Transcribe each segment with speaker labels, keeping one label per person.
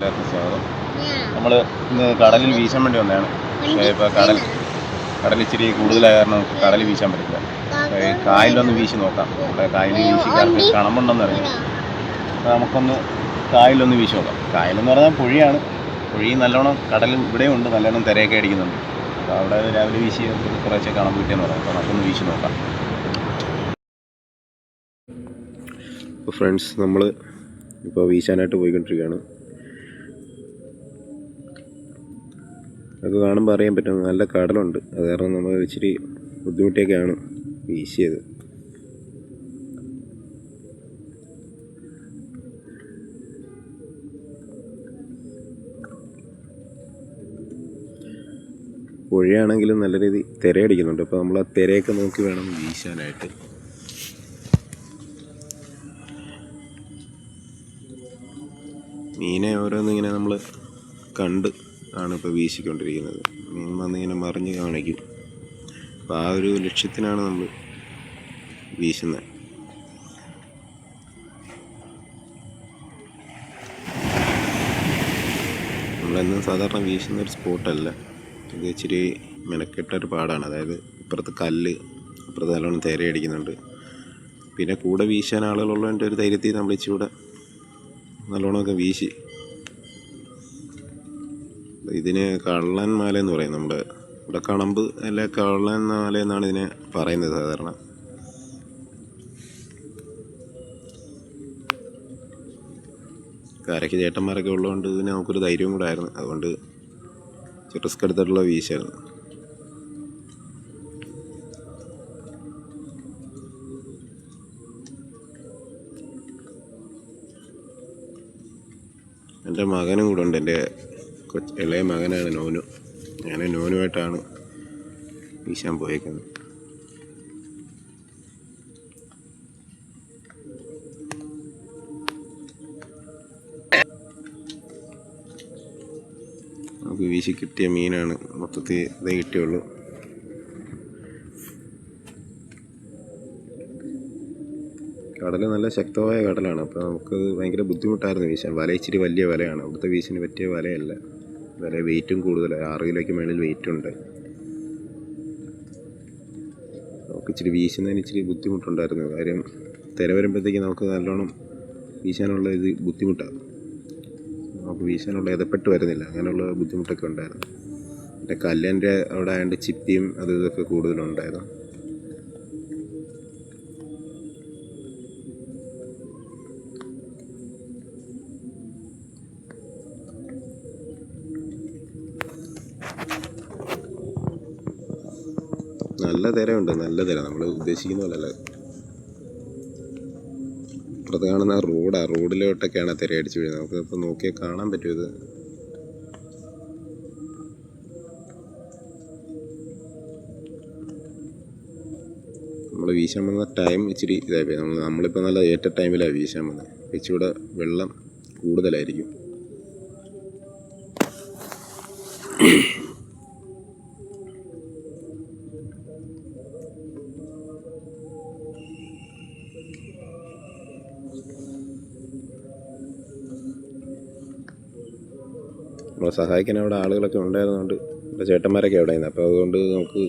Speaker 1: എല്ലാവർക്കും സ്വാഗതം നമ്മൾ ഇന്ന് കടലിൽ വീശാൻ വേണ്ടി വന്നതാണ്. ഇപ്പൊ ഇപ്പോൾ കടൽ കടൽ ഇച്ചിരി കൂടുതലായ കാരണം നമുക്ക് കടലിൽ വീശാൻ പറ്റില്ല. കായലിലൊന്ന് കായലൊന്ന് വീശി നോക്കാം. നമ്മുടെ കായലിൽ വീശിക്കാർക്ക് കണമുണ്ടെന്ന് അറിയാം അപ്പോൾ നമുക്കൊന്ന് കായലൊന്ന് വീശി നോക്കാം. കായലെന്ന് പറഞ്ഞാൽ പുഴയാണ്. പുഴയിൽ നല്ലോണം കടലും ഇവിടെയും ഉണ്ട്. നല്ലോണം തിരയൊക്കെ അടിക്കുന്നുണ്ട്. അപ്പോൾ അവിടെ രാവിലെ വീശി കുറേശ്ശെ കണം കിട്ടിയെന്ന് പറയാം. അപ്പോൾ നമുക്കൊന്ന് വീശി നോക്കാം. ഫ്രണ്ട്സ് നമ്മൾ ഇപ്പോൾ വീശാനായിട്ട് പോയിക്കൊണ്ടിരിക്കുകയാണ്. അത് കാണുമ്പോൾ അറിയാൻ പറ്റും നല്ല കടലുണ്ട്. അത് കാരണം നമ്മൾ ഇച്ചിരി ബുദ്ധിമുട്ടിയൊക്കെയാണ് വീശിയത്. പുഴയാണെങ്കിലും നല്ല രീതി തിരയടിക്കുന്നുണ്ട്. അപ്പോൾ നമ്മൾ ആ തിരയൊക്കെ നോക്കി വേണം വീശാനായിട്ട്. മീനെ ഓരോന്നിങ്ങനെ നമ്മൾ കണ്ട് ആണ് ഇപ്പോൾ വീശിക്കൊണ്ടിരിക്കുന്നത്. മീൻ വന്നിങ്ങനെ മറിഞ്ഞ് കാണിക്കും. അപ്പോൾ ആ ഒരു ലക്ഷ്യത്തിനാണ് നമ്മൾ വീശുന്നത് നമ്മളെന്നും സാധാരണ വീശുന്ന ഒരു സ്പോട്ടല്ല. ഇത് ഇച്ചിരി മെനക്കെട്ട ഒരു പാടാണ്. അതായത് ഇപ്പുറത്ത് കല്ല് അപ്പുറത്ത് നല്ലോണം തിരയടിക്കുന്നുണ്ട് പിന്നെ കൂടെ വീശാൻ ആളുകളുള്ളതിന്റെ ഒരു ധൈര്യത്തിൽ നമ്മൾ ഇച്ചിരി നല്ലോണമൊക്കെ വീശി ഇതിന് കള്ളൻ മാല എന്ന് പറയും. നമ്മുടെ ഇവിടെ കണമ്പ് അല്ല കള്ളൻ മാല എന്നാണ് ഇതിനെ പറയുന്നത് സാധാരണ. കരയ്ക്ക് ചേട്ടന്മാരൊക്കെ ഉള്ളതുകൊണ്ട് ഇതിന് നമുക്കൊരു ധൈര്യവും കൂടെ ആയിരുന്നു. അതുകൊണ്ട് റിസ്ക് എടുത്തിട്ടുള്ള വീശായിരുന്നു. എന്റെ മകനും കൂടെ ഉണ്ട്. എന്റെ ഇളയ മകനാണ് നോനു. ഞാൻ നോനുമായിട്ടാണ് വീശാൻ പോയേക്കുന്നത്. നമുക്ക് വീശി കിട്ടിയ മീനാണ്. മൊത്തത്തിൽ ഇതേ കിട്ടിയുള്ളൂ. കടൽ നല്ല ശക്തമായ കടലാണ്. അപ്പോൾ നമുക്ക് ഭയങ്കര ബുദ്ധിമുട്ടായിരുന്നു വീശാൻ വല ഇച്ചിരി വലിയ വലയാണ്. അവിടുത്തെ വീശിന് പറ്റിയ വലയല്ല. വല വെയിറ്റും കൂടുതലാണ് ആറ് കിലോയ്ക്ക് മേളിൽ വെയിറ്റ് ഉണ്ട്. നമുക്ക് ഇച്ചിരി വീശുന്നതിന് ഇച്ചിരി ബുദ്ധിമുട്ടുണ്ടായിരുന്നു. കാര്യം തിര വരുമ്പോഴത്തേക്ക് നമുക്ക് നല്ലോണം വീശാനുള്ള ഇത് ബുദ്ധിമുട്ടാണ് നമുക്ക് വീശാനുള്ള ഇതപ്പെട്ട് വരുന്നില്ല. അങ്ങനെയുള്ള ബുദ്ധിമുട്ടൊക്കെ ഉണ്ടായിരുന്നു. പിന്നെ കല്ലിന്റെ അവിടെ ആയതുകൊണ്ട് ചിപ്പിയും അത് ഇതൊക്കെ കൂടുതലുണ്ടായിരുന്നു. നല്ല തിരയുണ്ട് നല്ല തിര. നമ്മൾ ഉദ്ദേശിക്കുന്ന പോലെയല്ല. ഇപ്പുറത്ത് കാണുന്ന റോഡാ റോഡിലോട്ടൊക്കെയാണ് തിര അടിച്ചു വീഴുന്നത്. നമുക്ക് ഇപ്പോൾ നോക്കിയാൽ കാണാൻ പറ്റും ഇത്. നമ്മൾ വീശാൻ വന്ന ടൈം ഇച്ചിരി ഇതായിപ്പോയി. നമ്മൾ നമ്മളിപ്പോൾ നല്ല ഏറ്റ ടൈമിലാണ് വീശാൻ വന്നത് ഇച്ചിരി വെള്ളം കൂടുതലായിരിക്കും. നമ്മളെ സഹായിക്കാൻ അവിടെ ആളുകളൊക്കെ ഉണ്ടായിരുന്നതുകൊണ്ട് നമ്മുടെ ചേട്ടന്മാരൊക്കെ അവിടെ ആയിരുന്നു അപ്പോൾ അതുകൊണ്ട് നമുക്ക്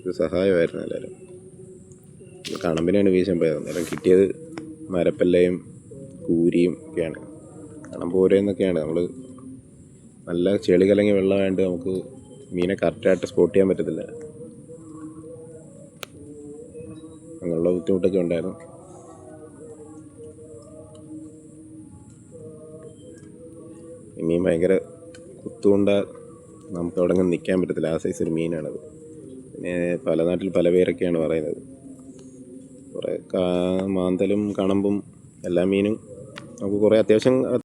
Speaker 1: ഒരു സഹായമായിരുന്നു എല്ലാവരും. കണമ്പിനാണ് വീശാൻ പോയത്. അന്നേരം കിട്ടിയത് മരപ്പല്ലയും കൂരിയും ഒക്കെയാണ്. കണമ്പ് ഓരോന്നൊക്കെയാണ് നമ്മൾ നല്ല ചെളി കലങ്ങിയ വെള്ളമായതുകൊണ്ട് നമുക്ക് മീനെ കറക്റ്റായിട്ട് സ്പോട്ട് ചെയ്യാൻ പറ്റത്തില്ല. അങ്ങനെയുള്ള ബുദ്ധിമുട്ടൊക്കെ ഉണ്ടായിരുന്നു. ഈ മീൻ ഭയങ്കര കുത്തുകൊണ്ട് നമുക്ക് അവിടെ നിന്ന് നിൽക്കാൻ പറ്റത്തില്ല. ആ സൈസ് ഒരു മീനാണത്. പിന്നെ പല നാട്ടിൽ പല പേരൊക്കെയാണ് പറയുന്നത്. കുറേ മാന്തലും കണമ്പും എല്ലാ മീനും നമുക്ക് കുറേ അത്യാവശ്യം